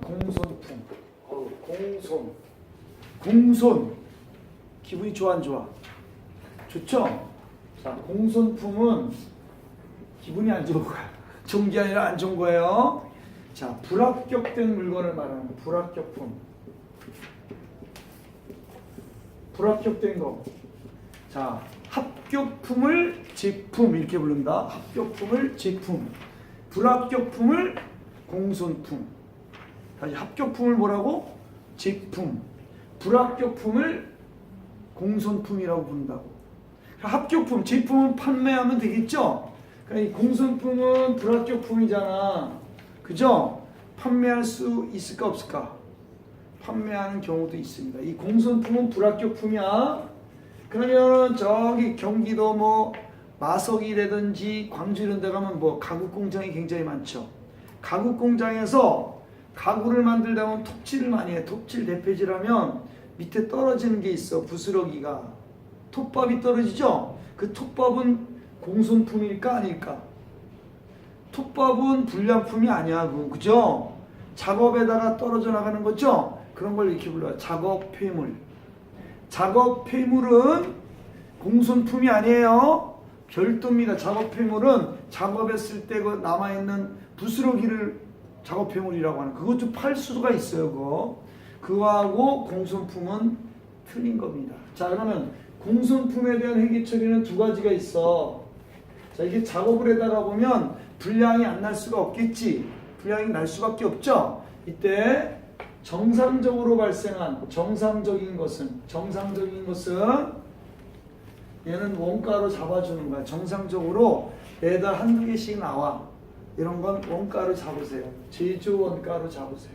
공손품. 어, 공손. 공손. 기분이 좋아 안 좋아? 좋죠? 자, 공손품은 기분이 안 좋은 거야. 좋은 게 아니라 안 좋은 거예요. 자, 불합격된 물건을 말하는 거. 불합격품. 불합격된 거. 자, 합격품을 제품 이렇게 부른다. 합격품을 제품. 불합격품을 공손품. 다시 합격품을 뭐라고? 제품. 불합격품을 공손품이라고 부른다고. 합격품, 제품은 판매하면 되겠죠? 그러니까 이 공손품은 불합격품이잖아. 그죠? 판매할 수 있을까 없을까? 판매하는 경우도 있습니다. 이 공손품은 불합격품이야. 그러면 저기 경기도 뭐 마석이라든지 광주 이런 데 가면 뭐 가구 공장이 굉장히 많죠. 가구 공장에서 가구를 만들다 보면 톱질을 많이 해. 톱질 대패질하면 밑에 떨어지는 게 있어. 부스러기가. 톱밥이 떨어지죠? 그 톱밥은 공손품일까 아닐까? 톱밥은 불량품이 아니야. 그죠? 작업에다가 떨어져 나가는 거죠? 그런 걸 이렇게 불러요. 작업 폐물. 작업 폐물은 공손품이 아니에요. 별도입니다. 작업 폐물은 작업했을 때그 남아있는 부스러기를 작업 폐물이라고 하는 그것도 팔 수가 있어요. 그거. 그거하고 공손품은 틀린 겁니다. 자 그러면 공손품에 대한 회계 처리는 두 가지가 있어. 자 이게 작업을 해다가 보면 분량이 안 날 수가 없겠지. 분량이 날 수밖에 없죠. 이때 정상적으로 발생한 정상적인 것은 정상적인 것은 얘는 원가로 잡아주는 거야. 정상적으로 매달 한두 개씩 나와. 이런 건 원가로 잡으세요. 제조 원가로 잡으세요.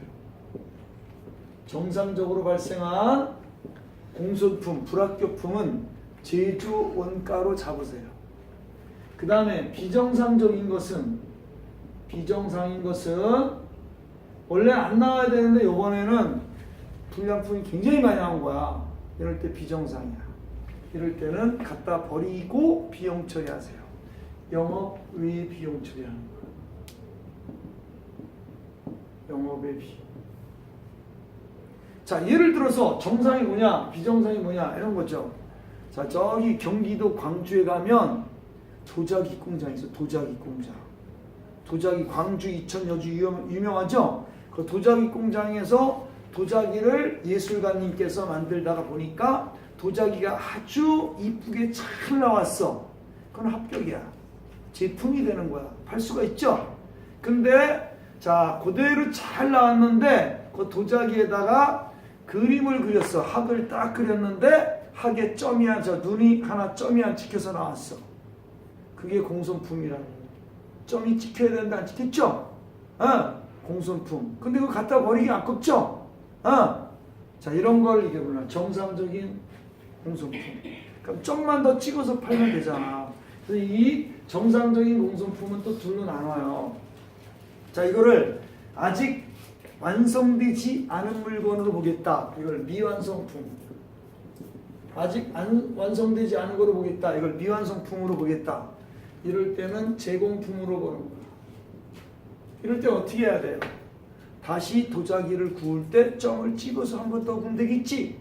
정상적으로 발생한 공소품, 불합격품은 제조 원가로 잡으세요. 그 다음에 비정상적인 것은 비정상인 것은 원래 안 나와야 되는데 이번에는 불량품이 굉장히 많이 나온 거야. 이럴 때 비정상이야. 이럴 때는 갖다 버리고 비용 처리하세요. 영업 외 비용 처리하는 거야. 영업의. 자, 예를 들어서 정상이 뭐냐, 비정상이 뭐냐 이런 거죠. 자, 저기 경기도 광주에 가면 도자기 공장 있어. 도자기 공장. 도자기 광주 이천 여주 유명, 유명하죠? 그 도자기 공장에서 도자기를 예술가님께서 만들다가 보니까 도자기가 아주 이쁘게 잘 나왔어. 그건 합격이야. 제품이 되는 거야. 팔 수가 있죠? 근데 자 그대로 잘 나왔는데 그 도자기에다가 그림을 그렸어. 학을 딱 그렸는데 학에 점이야 저 눈이 하나 점이 안 찍혀서 나왔어. 그게 공손품이라는. 점이 찍혀야 되는데 안 찍혔죠? 어? 공손품. 근데 그거 갖다 버리기 아깝죠? 어? 자 이런 걸 이게 뭐냐 정상적인 공손품. 그럼 점만 더 찍어서 팔면 되잖아. 그래서 이 정상적인 공손품은 또 둘로 나눠요. 자 이거를 아직 완성되지 않은 물건으로 보겠다. 이걸 미완성품. 아직 안 완성되지 않은 거로 보겠다. 이걸 미완성품으로 보겠다. 이럴 때는 제공품으로 보는 거야. 이럴 때 어떻게 해야 돼요? 다시 도자기를 구울 때 점을 찍어서 한 번 더 구우면 되겠지?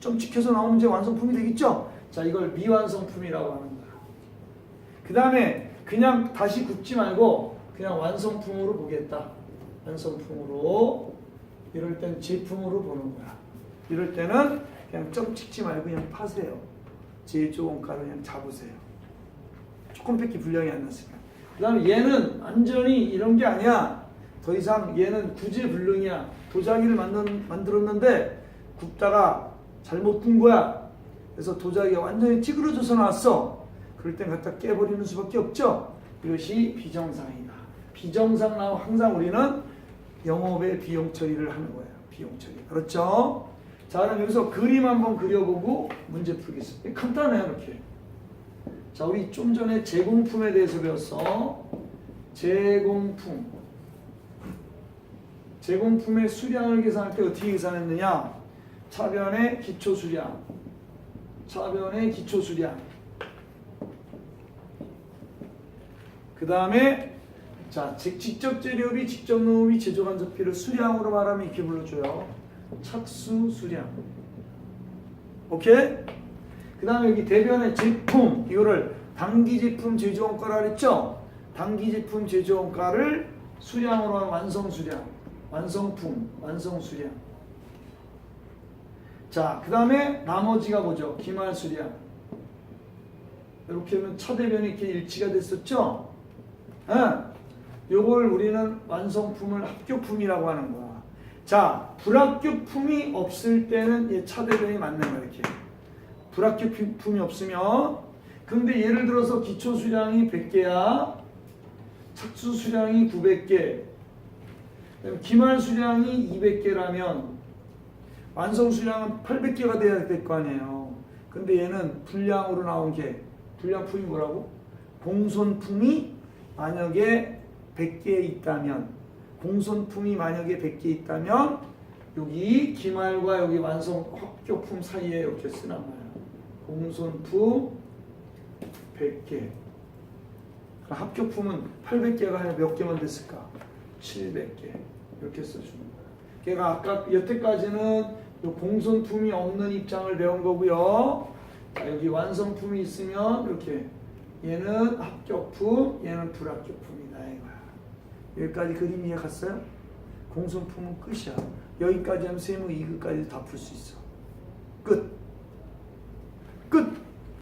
점 찍혀서 나오면 이제 완성품이 되겠죠? 자, 이걸 미완성품이라고 하는 거야. 그 다음에 그냥 다시 굽지 말고 그냥 완성품으로 보겠다. 완성품으로. 이럴 땐 제품으로 보는 거야. 이럴 때는 그냥 점 찍지 말고 그냥 파세요. 제조 원가로 그냥 잡으세요. 조금밖에 분량이 안 났으니까. 그 다음에 얘는 완전히 이런 게 아니야. 더 이상 얘는 구제불능이야. 도자기를 만든, 만들었는데 굽다가 잘못 군 거야. 그래서 도자기가 완전히 찌그러져서 나왔어. 그럴 땐 갖다 깨버리는 수밖에 없죠. 이것이 비정상이다. 비정상 나오면 항상 우리는 영업의 비용 처리를 하는 거예요. 비용 처리. 그렇죠? 자, 그럼 여기서 그림 한번 그려보고 문제 풀겠습니다. 간단해요, 이렇게. 자, 우리 좀 전에 제공품에 대해서 배웠어. 제공품. 제공품의 수량을 계산할 때 어떻게 계산했느냐? 차변의 기초 수량. 차변의 기초 수량. 그 다음에 자, 즉 직접 재료비, 직접 농업이 제조 간접비를 수량으로 말하면 이렇게 불러줘요. 착수 수량. 오케이? 그 다음에 여기 대변의 제품 이거를 단기 제품 제조원가라 그랬죠? 단기 제품 제조원가를 수량으로 하는 완성 수량, 완성품, 완성 수량. 자, 그 다음에 나머지가 뭐죠? 기말 수량. 이렇게 하면 차 대변이 이렇게 일치가 됐었죠? 예. 요걸 우리는 완성품을 합격품이라고 하는 거야. 자, 불합격품이 없을 때는 얘 차대변이 맞는 거야, 이렇게. 불합격품이 없으면 근데 예를 들어서 기초 수량이 100개야. 착수 수량이 900개. 그다음에 기말 수량이 200개라면 완성 수량은 800개가 돼야 될 거 아니에요. 근데 얘는 분량으로 나온 게 분량품이 뭐라고? 공손품이 만약에 100개 있다면 공손품이 만약에 100개 있다면 여기 기말과 여기 완성 합격품 사이에 이렇게 쓰란 말이야. 공손품 100개. 합격품은 800개가 아니라 몇 개만 됐을까? 700개. 이렇게 써주는 거야. 걔가 아까 여태까지는 요 공손품이 없는 입장을 배운 거고요. 자, 여기 완성품이 있으면 이렇게 얘는 합격품, 얘는 불합격품이다. 여기까지 그림 이해갔어요? 공손품은 끝이야. 여기까지 하면 세무 2급까지 다 풀 수 있어. 끝. 끝.